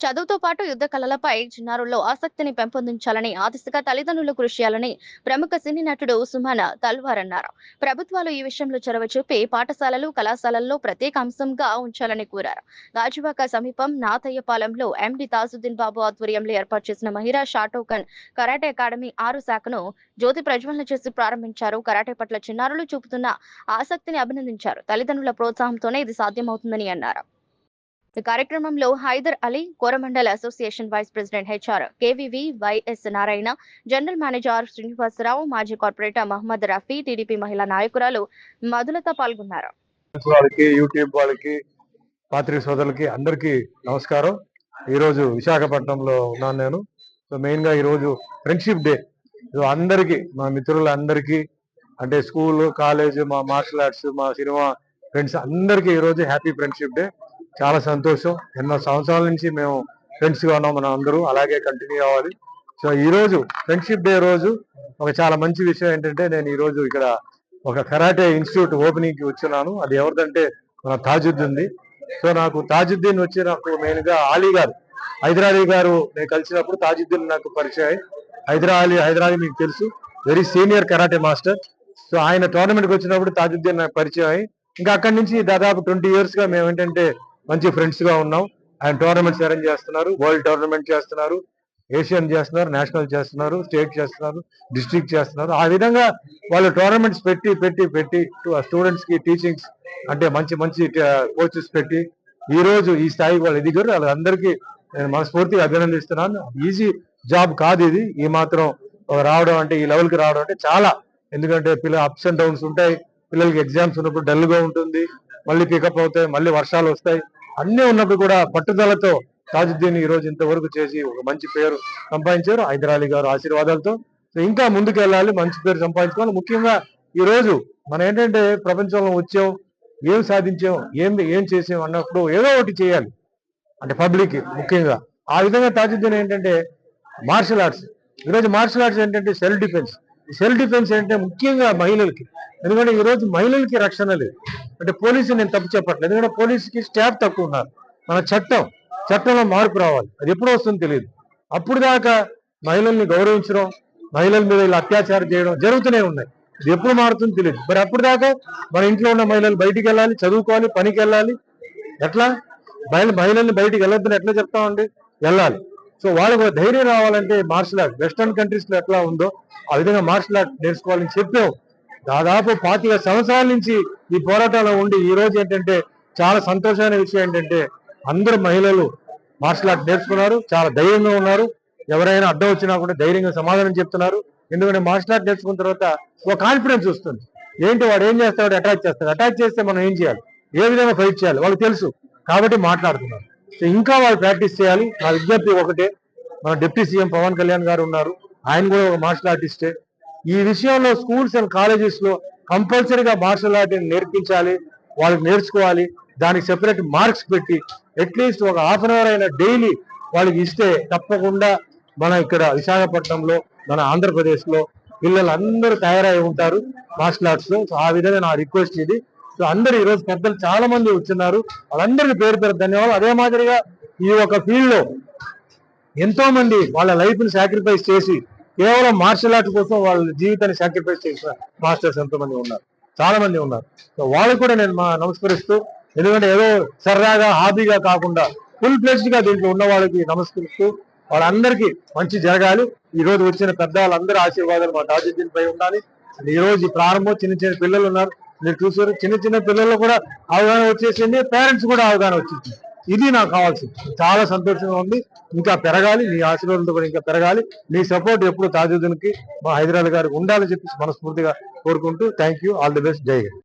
చదువుతో పాటు యుద్ధ కళలపై చిన్నారుల్లో ఆసక్తిని పెంపొందించాలని ఆ దిశగా తల్లిదండ్రులు కృషి చేయాలని ప్రముఖ సినీ నటుడు సుమన్ తల్వార్ అన్నారు. ప్రభుత్వాలు ఈ విషయంలో చొరవ చూపి పాఠశాలలు కళాశాలల్లో ప్రత్యేక అంశంగా ఉంచాలని కోరారు. గాజువాక సమీపం నాతయ్యపాలెంలో ఎండి తాజుద్దీన్ బాబు ఆధ్వర్యంలో ఏర్పాటు చేసిన మహిళా షాటోకన్ కరాటే అకాడమీ ఆరు శాఖను జ్యోతి ప్రజ్వలన చేసి ప్రారంభించారు. కరాటే పట్ల చిన్నారులు చూపుతున్న ఆసక్తిని అభినందించారు. తల్లిదండ్రుల ప్రోత్సాహంతోనే ఇది సాధ్యమవుతుందని అన్నారు. ఈ కార్యక్రమంలో Hyder Ali Coromandel association vice president HR KVV YS Narayana general manager Srinivasarao మాజీ కార్పొరేటర్ మహమ్మద్ రఫీ టీడీపీ మహిళా నాయకురాలు మధులత పాల్గొన్నారు. వాళ్ళకి యూట్యూబ్ వాళ్ళకి పాత్రిక సోదరులకి అందరికీ నమస్కారం. ఈరోజు విశాఖపట్నంలో ఉన్నాను నేను. సో మెయిన్గా ఈరోజు ఫ్రెండ్షిప్ డే. సో అందరికీ మా మిత్రులందరికీ అంటే స్కూల్ కాలేజ్ మా మార్షల్ ఆర్ట్స్ మా సినిమా ఫ్రెండ్స్ అందరికీ ఈరోజు హ్యాపీ ఫ్రెండ్షిప్ డే. చాలా సంతోషం. ఎన్నో సంవత్సరాల నుంచి మేము ఫ్రెండ్స్గా ఉన్నాం మనం అందరూ. అలాగే కంటిన్యూ అవ్వాలి సో ఈ రోజు ఫ్రెండ్షిప్ డే రోజు ఒక చాలా మంచి విషయం ఏంటంటే నేను ఈ రోజు ఇక్కడ ఒక కరాటే ఇన్స్టిట్యూట్ ఓపెనింగ్కి వచ్చున్నాను. అది ఎవరిదంటే మన తాజుద్దీన్. సో నాకు తాజుద్దీన్ వచ్చి నాకు మెయిన్గా ఆలీ గారు. హైదరాలీ గారు నేను కలిసినప్పుడు తాజుద్దీన్ నాకు పరిచయం హైదరాలీ హైదరాలీ మీకు తెలుసు. Very senior karate master so ఆయన టోర్నమెంట్కి వచ్చినప్పుడు తాజుద్దీన్ నాకు పరిచయం అయ్యి ఇంకా అక్కడి నుంచి దాదాపు ట్వంటీ ఇయర్స్గా మేము ఏంటంటే మంచి ఫ్రెండ్స్గా ఉన్నాం. ఆయన టోర్నమెంట్స్ అరేంజ్ చేస్తున్నారు. వరల్డ్ టోర్నమెంట్ చేస్తున్నారు. ఏషియన్ చేస్తున్నారు. నేషనల్ చేస్తున్నారు. స్టేట్ చేస్తున్నారు. డిస్ట్రిక్ట్ చేస్తున్నారు. ఆ విధంగా వాళ్ళు టోర్నమెంట్స్ పెట్టి పెట్టి పెట్టి స్టూడెంట్స్కి టీచింగ్స్ అంటే మంచి మంచి కోచెస్ పెట్టి ఈ రోజు ఈ స్థాయికి వాళ్ళు ఎదిగారు. వాళ్ళందరికీ నేను మనస్ఫూర్తిగా అభినందిస్తున్నాను. ఈజీ జాబ్ కాదు ఇది. ఈ మాత్రం రావడం అంటే ఈ లెవెల్కి రావడం అంటే చాలా. ఎందుకంటే పిల్లలు అప్స్ అండ్ డౌన్స్ ఉంటాయి. పిల్లలకి ఎగ్జామ్స్ ఉన్నప్పుడు డల్గా ఉంటుంది. మళ్ళీ పికప్ అవుతాయి. మళ్ళీ వర్షాలు వస్తాయి. అన్ని ఉన్నప్పుడు కూడా పట్టుదలతో తాజుద్దీన్ ఈ రోజు ఇంతవరకు చేసి ఒక మంచి పేరు సంపాదించారు. హైదరాలీ గారు ఆశీర్వాదాలతో. సో ఇంకా ముందుకు వెళ్ళాలి మంచి పేరు సంపాదించుకోవాలి. ముఖ్యంగా ఈ రోజు మనం ఏంటంటే ప్రపంచంలో వచ్చాం ఏం సాధించాం ఏం ఏం చేసాం అన్నప్పుడు ఏదో ఒకటి చేయాలి. అంటే పబ్లిక్ ముఖ్యంగా. ఆ విధంగా తాజుద్దీన్ ఏంటంటే మార్షల్ ఆర్ట్స్. ఈరోజు మార్షల్ ఆర్ట్స్ ఏంటంటే సెల్ఫ్ డిఫెన్స్. సెల్ఫ్ డిఫెన్స్ ఏంటంటే ముఖ్యంగా మహిళలకి. ఎందుకంటే ఈ రోజు మహిళలకి రక్షణ లేదు. అంటే పోలీసు నేను తప్పు చెప్పట్లేదు. ఎందుకంటే పోలీసుకి స్టాఫ్ తక్కువ ఉన్నారు. మన చట్టం చట్టంలో మార్పు రావాలి. అది ఎప్పుడు వస్తుందో తెలియదు. అప్పుడు దాకా మహిళల్ని గౌరవించడం మహిళల మీద ఇలా అత్యాచారం చేయడం జరుగుతూనే ఉన్నాయి. ఇది ఎప్పుడు మారుతుందో తెలియదు. మరి అప్పుడు దాకా మన ఇంట్లో ఉన్న మహిళలు బయటికి వెళ్ళాలి చదువుకోవాలి పనికి వెళ్ళాలి ఎట్లా? మహిళ మహిళల్ని బయటికి వెళ్ళొద్దని ఎట్లా చెప్తామండి? వెళ్ళాలి. సో వాళ్ళకు ధైర్యం రావాలంటే మార్షల్ ఆర్ట్ వెస్టర్న్ కంట్రీస్లో ఎట్లా ఉందో ఆ విధంగా మార్షల్ ఆర్ట్ నేర్చుకోవాలని చెప్పాం దాదాపు పాతిక సంవత్సరాల నుంచి ఈ పోరాటంలో ఉండి ఈ రోజు ఏంటంటే చాలా సంతోషమైన విషయం ఏంటంటే అందరు మహిళలు మార్షల్ ఆర్ట్ నేర్చుకున్నారు చాలా ధైర్యంగా ఉన్నారు. ఎవరైనా అడ్డం వచ్చినా కూడా ధైర్యంగా సమాధానం చెప్తున్నారు. ఎందుకంటే మార్షల్ ఆర్ట్ నేర్చుకున్న తర్వాత ఒక కాన్ఫిడెన్స్ వస్తుంది. ఏంటి వాడు ఏం చేస్తాడు అటాచ్ చేస్తాడు. అటాచ్ చేస్తే మనం ఏం చేయాలి? ఏ విధంగా ఫైట్ చేయాలి? వాళ్ళకి తెలుసు. కాబట్టి మాట్లాడుతున్నారు. ఇంకా వాళ్ళు ప్రాక్టీస్ చేయాలి. నా విజ్ఞప్తి ఒకటే. మన డిప్యూటీ సీఎం పవన్ కళ్యాణ్ గారు ఉన్నారు. ఆయన కూడా ఒక మార్షల్ ఆర్టిస్టే. ఈ విషయంలో స్కూల్స్ అండ్ కాలేజెస్లో కంపల్సరీగా మార్షల్ ఆర్ట్ నేర్పించాలి. వాళ్ళకి నేర్చుకోవాలి. దానికి సెపరేట్ మార్క్స్ పెట్టి అట్లీస్ట్ ఒక హాఫ్ అన్ అవర్ అయినా డైలీ వాళ్ళకి ఇస్తే తప్పకుండా మన ఇక్కడ విశాఖపట్నంలో మన ఆంధ్రప్రదేశ్లో పిల్లలు అందరూ తయారై ఉంటారు మార్షల్ ఆర్ట్స్లో సో ఆ విధంగా నా రిక్వెస్ట్ ఇది. సో అందరు ఈ రోజు పెద్దలు చాలా మంది వచ్చిన్నారు. వాళ్ళందరికీ పేరు పేరు ధన్యవాదాలు. అదే మాదిరిగా ఈ ఒక ఫీల్డ్లో ఎంతో మంది వాళ్ళ లైఫ్ని సాక్రిఫైస్ చేసి కేవలం మార్షల్ ఆర్ట్ కోసం వాళ్ళ జీవితాన్ని సాక్రిఫైస్ చేసిన మాస్టర్స్ ఎంతో మంది ఉన్నారు. చాలా మంది ఉన్నారు. సో వాళ్ళకు కూడా నేను మా నమస్కరిస్తూ ఎందుకంటే ఏదో సరదాగా హాబీగా కాకుండా ఫుల్ ఫ్లెజ్డ్గా దీంట్లో ఉన్న వాళ్ళకి నమస్కరిస్తూ వాళ్ళందరికీ మంచి జరగాలి. ఈ రోజు వచ్చిన పెద్ద వాళ్ళందరూ ఆశీర్వాదాలు మా తాజుద్దీన్ పై ఉండాలి. ఈ రోజు ఈ ప్రారంభం చిన్న చిన్న పిల్లలు ఉన్నారు. మీరు చూసారు చిన్న చిన్న పిల్లలు కూడా అవగాహన వచ్చేసింది పేరెంట్స్ కూడా అవగాహన వచ్చింది ఇది నాకు కావాల్సింది. చాలా సంతోషంగా ఉంది. ఇంకా పెరగాలి మీ ఆశీర్వాదంతో కూడా ఇంకా పెరగాలి. మీ సపోర్ట్ ఎప్పుడు తాజుద్దీన్కి మా హైదరాబాద్ గారికి ఉండాలని చెప్పి మనస్ఫూర్తిగా కోరుకుంటూ thank you all the best జై